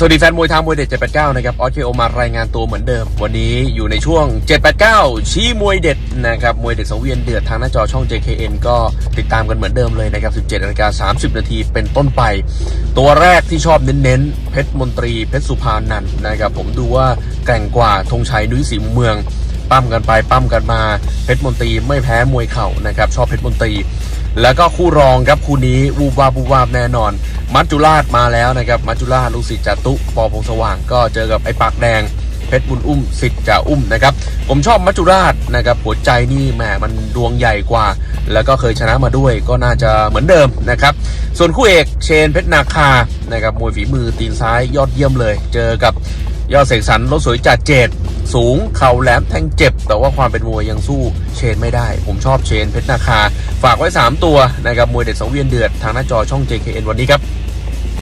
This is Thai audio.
สวัสดีแฟนมวยทางมวยเด็ด 789 นะครับ ออสเคโอมารายงานตัวเหมือนเดิม วันนี้อยู่ในช่วง 789 ชี้มวยเด็ดนะครับ มวยเด็ดสังเวียนเดือดทางหน้าจอช่อง JKN ก็ติดตามกันเหมือนเดิมเลยนะครับ 17นาฬิกา30 นาทีเป็นต้นไป ตัวแรกที่ชอบเน้นๆ เพชรมนตรี เพชรสุพานันนะครับ ผมดูว่าแกร่งกว่าธงชัยนุ้ยสีเมือง ปั้มกันไปปั้มกันมาเพชรมนตรีไม่แพ้มวยเข่านะครับชอบเพชรมนตรี แล้วก็คู่รองครับคู่นี้วูบวาบวูบวาบแน่นอน มัจจุราชมาแล้วนะครับมัจจุราชลูกศิษย์จตุปอพงสว่างก็เจอกับไอ้ปากแดงเพชรบุญอุ้มสิทธิ์จ่าอุ้มนะครับผมชอบมัจจุราชนะครับหัวใจนี่แหมมันดวงใหญ่กว่า แล้วก็เคยชนะมาด้วยก็น่าจะเหมือนเดิมนะครับ ส่วนคู่เอกเชนเพชรนาคานะครับมวยฝีมือตีนซ้ายยอดเยี่ยมเลย เจอกับยอดเสกสรรรถสวยจัดเจดสูงเข่าแหลมแทงเจ็บ แต่ว่าความเป็นมวยยังสู้เชนไม่ได้ ผมชอบเชนเพชรนาคา ฝากไว้ 3 ตัวนะครับมวยเด็ดสังเวียนเดือดทางหน้าจอช่อง JKN วันนี้ครับ